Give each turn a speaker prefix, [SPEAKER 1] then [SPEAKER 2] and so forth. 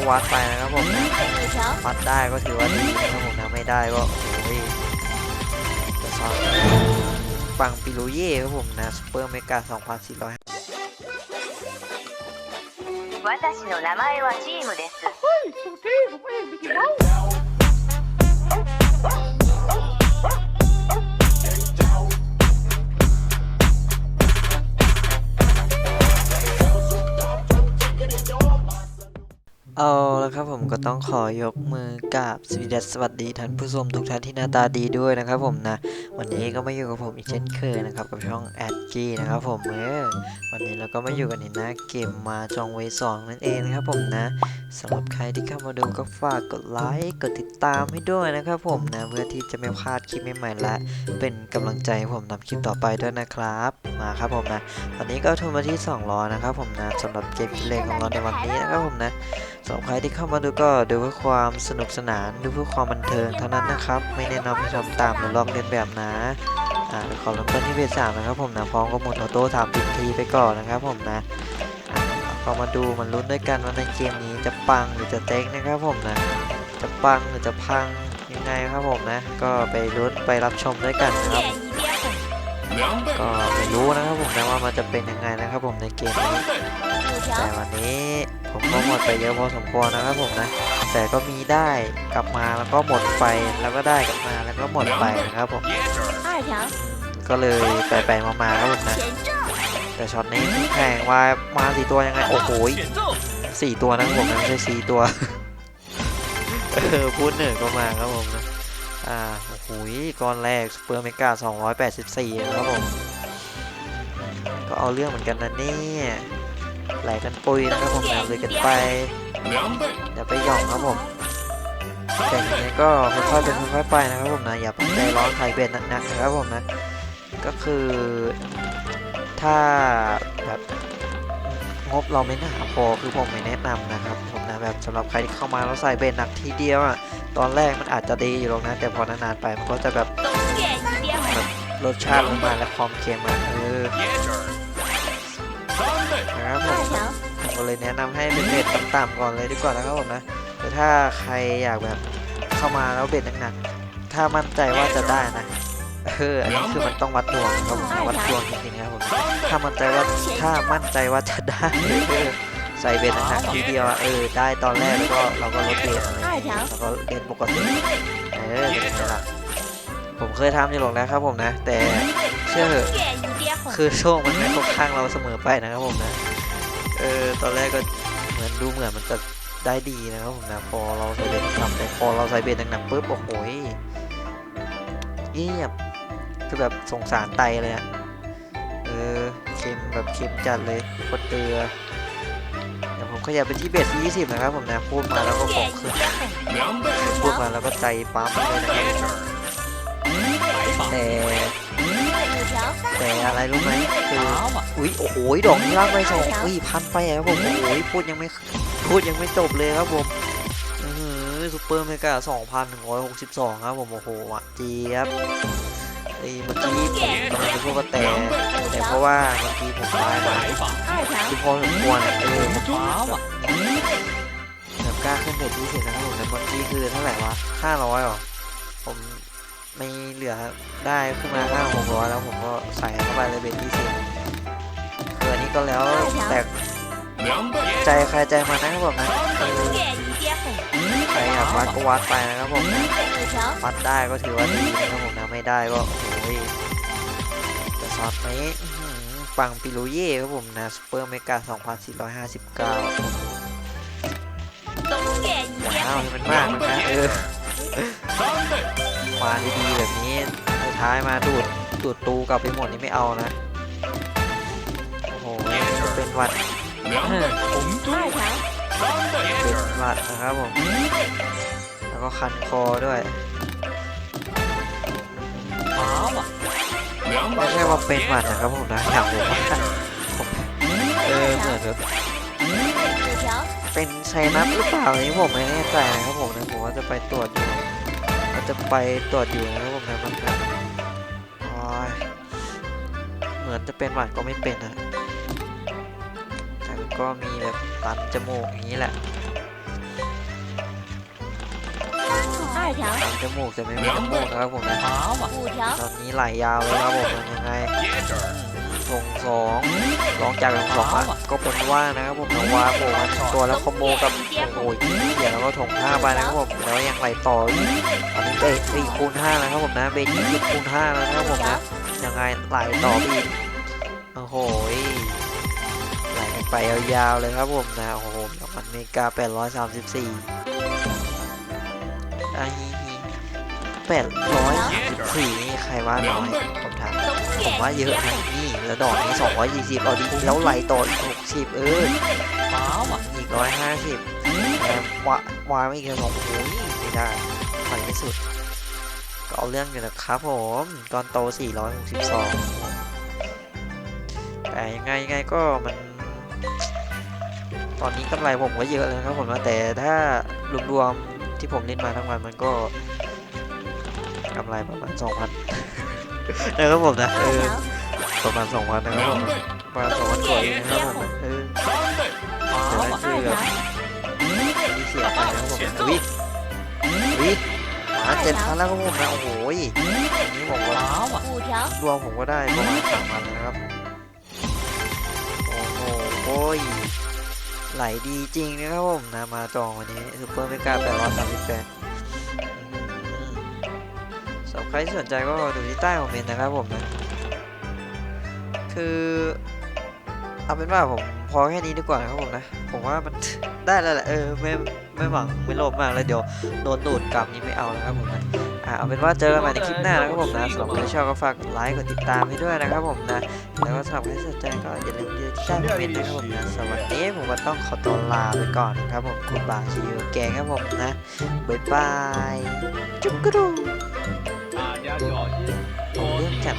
[SPEAKER 1] ก็วัดไปนะครับผมนะ
[SPEAKER 2] 五条，
[SPEAKER 1] วัดได้ก็ถือว่าดีนะครับผมนะไม่ได้ก็โอ้ยจะซอฟปังปิโลเย่ครับผมนะซูเปอร์เมกา2400
[SPEAKER 2] 私の名前はチームです。
[SPEAKER 1] เอาแล้วครับผมก็ต้องขอยกมือกราบสวีเดสสวัสดีท่านผู้ชมทุกท่านที่หน้าตาดีด้วยนะครับผมนะ วันนี้ก็มาอยู่กับผมอีกเช่นเคยนะครับกับช่องแอดกี้นะครับผมเออวันนี้เราก็มาอยู่กันในหน้าเกมมาจองเวสองนั่นเองนะครับผมนะ สำหรับใครที่เข้ามาดูก็ฝากกดไลค์กดติดตามให้ด้วยนะครับผมนะเพื่อที่จะไม่พลาดคลิปใหม่ๆและเป็นกำลังใจให้ผมทำคลิปต่อไปด้วยนะครับมาครับผมนะวันนี้ก็ทุนมาที่200นะครับผมนะสำหรับเกมกิเลนของเราในวันนี้นะครับผมนะสำหรับใครที่เข้ามาดูก็ดูเพื่อความสนุกสนานดูเพื่อความบันเทิงเท่านั้นนะครับไม่แนะนำให้ทำตามหรือลอกเลียนแบบนะอ่าขอเริ่มต้นที่เพจสามนะครับผมนะพร้อมกับหมุนออโต้ถามติดทีไปก่อนนะครับผมนะ เรามาดูมันลุ้นด้วยกันว่าในเกมนี้จะปังหรือจะเจ๊งนะครับผมนะ จะปังหรือจะพังยังไงครับผมนะ ก็ไปลุ้นไปรับชมด้วยกันนะครับ ก็ไม่รู้นะครับผมนะว่ามันจะเป็นยังไงนะครับผมในเกมนี้แต่วันนี้ผมก็หมดไปเยอะพอสมควรนะครับผมนะ แต่ก็มีได้กลับมาแล้วก็หมดไปแล้วก็ได้กลับมาแล้วก็หมดไปนะครับผมก็เลยไปไปมาๆครับผมนะ แต่ช็อตนี้แข่งว่ามาสี่ตัวยังไง โอ้โหสี่ตัวนะครับผมนะไม่ใช่สี่ตัวเออพูดเหนือก็มาครับผมนะอ่าโอ้โหก้อนแรกสเปอร์เมกา284นะครับผมก็เอาเรื่องเหมือนกันนะเนี่ยไหลกันปุยนะครับผมนะเลยกันไปอย่าไปหย่องครับผมแต่ยังไงก็ค่อยๆเป็นค่อยๆไปนะครับผมนะอย่าไปใจร้อนใครเบ็ดหนักๆนะครับผมนะก็คือ ถ้าแบบงบเราไม่น่าพอคือผมไม่แนะนำนะครับ ผมนะแบบสำหรับใครที่เข้ามาแล้วใส่เบนหนักทีเดียวอะตอนแรกมันอาจจะดีอยู่หรอกนะ แต่พอนานๆไปมันก็จะแบบรสชาติลงมาและความเค็มอะเออนะครับผมผมก็เลยแนะนำให้เป็นเบนต่ำๆก่อนเลยดีกว่านะครับผมนะแต่ถ้าใครอยากแบบเข้ามาแล้วเบ็ดหนักๆถ้ามั่นใจว่าจะได้นะ ออันนี้คือมันต้องวัดดวงครับผมวัดดวงจริงๆครับผมถ้ามั่นใจว่าถ้ามั่นใจว่าจะได้เบอใส่เบนหนักทีเดียวเออได้ตอนแรกแล้วก็เราก็ลดเบนแล้วก็เบนปกติเออเป็นหลักผมเคยทำอยู่หรอกนะครับผมนะ แต่เชื่อคือโชคมันไม่ตกข้างเราเสมอไปนะครับผมนะเออตอนแรกก็เหมือนดูเหมือนมันจะได้ดีนะครับผมนะพอเราใส่เบนทำแต่พอเราใส่เบนหนักๆปุ๊บโอ้โหเงียบ คือแบบสงสารไตเลยอะเออเค็มแบบเค็มจัดเลยกดเกลือเดี๋ยวผมขยับไปที่เบสที่20นะครับผมนะพูดมาแล้วก็ของขึ้นพูดมาแล้วก็ใจปั๊มเลยนะครับแต่แต่อะไรรู้ไหมคืออุ้ยโอ้โหดอกนี้ลากไปสองอุ้ยพันไปครับผมโอ้ยพูดยังไม่พูดยังไม่จบเลยครับผมเออซูเปอร์เมกาสองพันหนึ่งร้อยหกสิบสองครับผมโอ้โหอ่จีครับ เมื่อกี้ผมไม่รู้ว่าแต่แต่เพราะว่าเมื่อกี้ผมตายมาคือพอสมควรเออแบบกล้าขึ้นเด็ดที่สุดนะครับผมแต่เมื่อกี้คือเท่าไหร่วะห้าร้อยหรอผมไม่เหลือได้ขึ้นมาห้าหกร้อยแล้วผมก็ใส่เข้าไปเลยเป็นที่สิบเออนี้ก็แล้วแต่ใจใครใจมันนะครับผมนะใครอยากวัดก็วัดไปนะครับผมวัดได้ก็ถือว่าดีนะครับผมนะไม่ได้ก็โอ้โห เลยแต่ซอสไหมปังปิโรเย่ครับผมนะซูเปอร์เมกา 2459ว้าวมันมากนะเออมาดีๆแบบนี้สุดท้ายมาดูดดูดตูกลับไปหมดนี่ไม่เอานะ โอ้โหเป็นวัดเป็นวัดนะครับผม แล้วก็คันคอด้วย ไม่ใช่ว่าเป็นหวัดนะครับผมนะอย่าผมเออเหมือนแบบ，เป็นไซนัสหรือเปล่าอันนี้ผมไม่แน่ใจนะครับผมนะผมว่าจะไปตรวจอยู่ว่าจะไปตรวจอยู่นะครับผมนะมันนะโอ้ยเหมือนจะเป็นหวัดก็ไม่เป็นอะแต่ก็มีแบบตันจมูกอย่างนี้แหละ
[SPEAKER 2] 条，
[SPEAKER 1] ทำจมูกแต่ไม่มีน้ำมูกนะครับผมนะ
[SPEAKER 3] 好嘛，
[SPEAKER 2] 五条，
[SPEAKER 1] ตอนนี้ไหลยาวเลยครับผมมันยังไง
[SPEAKER 4] Get her.
[SPEAKER 1] ทงสองลองจากทงสองอ่ะก็เป็นว่านะครับผมนะว่าโผล่มาถึงตัวแล้วคอมโบกับโอ้ยเดี๋ยวเราก็ถงห้าไปนะครับผมแล้วยังไหลต่ออีกตอนนี้เบรกสี่คูณห้าแล้วครับผมนะเบรกยี่สิบคูณห้าแล้วนะครับผมนะ ยังไงไหลต่อไปอีกโอ้โหยไหลกันไปยาวๆเลยครับผมนะ โอ้โหน้ำมันเมกา834 อันนี้แปดร้อยสี่นี่ใครว่าน้อยผมถามผมว่าเยอะนะนี่แล้วดอกนี้สองร้อยยี่สิบเอาดีแล้วไหลต่ออีกหกสิบเออ
[SPEAKER 3] ว้า
[SPEAKER 1] อีกร้อยห้าสิบแอมวะวาไม่เกี่ยวกัโอ้ยไม่ได้ไหลไม่สุด ก็เอาเรื่องอยู่นะครับผมตอนโตสี่ร้อยหกสิบสองแต่ยังไงยังไงก็มันตอนนี้กำไรผมก็เยอะเลยครับผมแต่ถ้ารวม ที่ผมเล่นมาทั้งวันมันก็กำไรประมาณสองพันนะครับผมนะเออประมาณสองพันนะครับผมประมาณสองพันกว่านะครับผมเออ
[SPEAKER 3] แต่นั่น
[SPEAKER 1] คือแบเสียไปนะครับผมวิวิมาเจ็ดทางแล้วครับผมนะโอ้โหนนี้ผมว่ารวมผมก็ได้ประมาณสามพันนะครับโอ้โหโอ้ย ไหลดีจริงนะครับผมนะมาจองวันนี้ซูเปอร์เมกาแปดร้อยสามสิบแปดสำหรับใครที่สนใจก็ดูที่ใต้คอมเมนต์นะครับผมนะ คือเอาเป็นว่าผมพอแค่นี้ดีกว่านะครับผมนะ ผมว่ามันได้แล้วแหละเออไม่ไม่หวังไม่โลภมากเลยเดี๋ยวโดนดูดกลับนี้ไม่เอานะครับผมนะ อ่าเอาเป็นว่าเจอกันใหม่ในคลิปหน้านะครับผมนะสำหรับใครชอบก็ฝากไลค์กดติดตามให้ด้วยนะครับผมนะแล้วก็สำหรับใครสนใจก็อย่าลืมที่จะคอมเมนต์นะครับผมนะสำหรับวันนี้ผมก็ต้องขอตัวลาไปก่อนนะครับผมคุณบาชิวแกครับผมนะบ๊ายบายจุ๊บกรูผเริ่มจัด